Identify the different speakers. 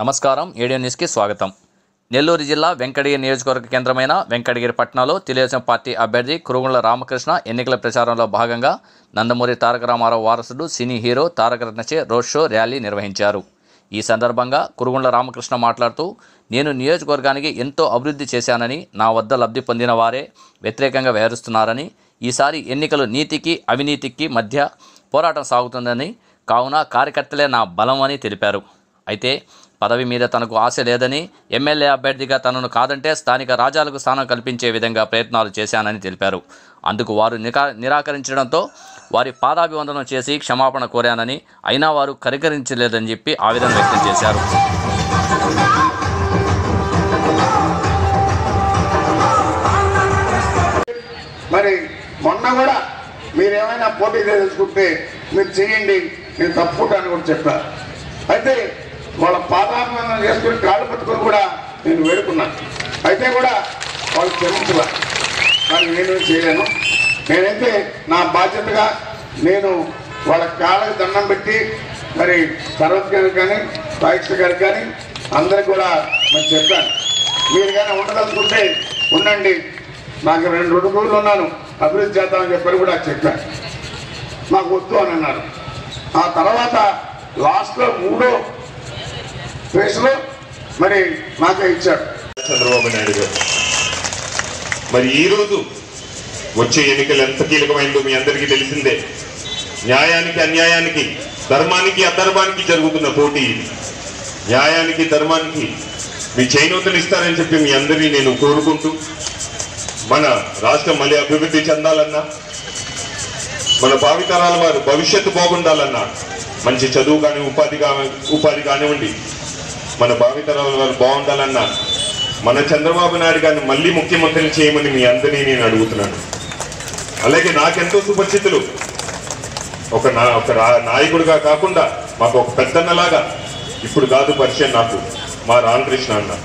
Speaker 1: నమస్కారం. ఏడియో న్యూస్కి స్వాగతం. నెల్లూరు జిల్లా వెంకటగిరి నియోజకవర్గ కేంద్రమైన వెంకటగిరి పట్టణంలో తెలుగుదేశం పార్టీ అభ్యర్థి కురుగుండ్ల రామకృష్ణ ఎన్నికల ప్రచారంలో భాగంగా నందమూరి తారక రామారావు వారసుడు సినీ హీరో తారక రత్నచే రోడ్ షో ర్యాలీ నిర్వహించారు. ఈ సందర్భంగా కురుగుండ్ల రామకృష్ణ మాట్లాడుతూ నేను నియోజకవర్గానికి ఎంతో అభివృద్ధి చేశానని నా వద్ద లబ్ధి పొందిన వారే వ్యతిరేకంగా వ్యవహరిస్తున్నారని ఈసారి ఎన్నికలు నీతికి అవినీతికి మధ్య పోరాటం సాగుతుందని కావున కార్యకర్తలే నా బలం అని తెలిపారు. అయితే పదవి మీద తనకు ఆశ లేదని ఎమ్మెల్యే అభ్యర్థిగా తనను కాదంటే స్థానిక రాజాలకు స్థానం కల్పించే విధంగా ప్రయత్నాలు చేశానని తెలిపారు. అందుకు వారు నికా నిరాకరించడంతో వారి పాదాభివందనం చేసి క్షమాపణ కోరానని అయినా వారు కరికరించలేదని చెప్పి ఆవేదన వ్యక్తం చేశారు.
Speaker 2: మరి మొన్న కూడా మీరు ఏమైనా పోటీ తెలుసుకుంటే మీరు చేయండి నేను తప్పుకుంటాను కూడా చెప్పారు. అయితే వాళ్ళ పాదాభివందనం చేసుకుని కాళ్ళు పట్టుకొని కూడా నేను వేడుకున్నాను అయితే కూడా వాళ్ళు క్షమించలే. కానీ నేను చేయలేను. నేనైతే నా బాధ్యతగా నేను వాళ్ళ కాళ్ళకి దండం పెట్టి మరి సరోజ్ గారికి కానీ రాయిష్ట గారికి కానీ అందరికి కూడా మరి చెప్పాను మీరు కానీ ఉండదలుచుకుంటే ఉండండి. నాకు రెండు రెండు రోజులు ఉన్నాను. అభివృద్ధి చేద్దామని చెప్పని కూడా చెప్పాను. నాకు వద్దు అని అన్నారు. ఆ తర్వాత లాస్ట్లో మూడో ఫేజ్లో మరి మాకే ఇచ్చాడు.
Speaker 3: చంద్రబాబు నాయుడు గారు మరి ఈ రోజు వచ్చే ఎన్నికలు ఎంత కీలకమైందో మీ అందరికీ తెలిసిందే. న్యాయానికి అన్యాయానికి ధర్మానికి అధర్మానికి జరుగుతున్న పోటీ న్యాయానికి ధర్మానికి మీ చైనూతలు ఇస్తారని చెప్పి మీ అందరినీ నేను కోరుకుంటూ మన రాష్ట్రం మళ్ళీ అభివృద్ధి చెందాలన్నా మన భావితరాల వారు భవిష్యత్తు బాగుండాలన్నా మంచి చదువు కానీ ఉపాధి కానీ ఉపాధి కానివ్వండి మన భావితరాల వారు బాగుండాలన్న మన చంద్రబాబు నాయుడు గారిని మళ్ళీ ముఖ్యమంత్రిని చేయమని మీ అందరినీ నేను అడుగుతున్నాను. అలాగే నాకెంతో సుపరిచితులు. ఒక నా ఒక నాయకుడిగా కాకుండా మాకు ఒక పెద్దన్నలాగా. ఇప్పుడు కాదు పరిచయం నాకు. మా రామకృష్ణ అన్న.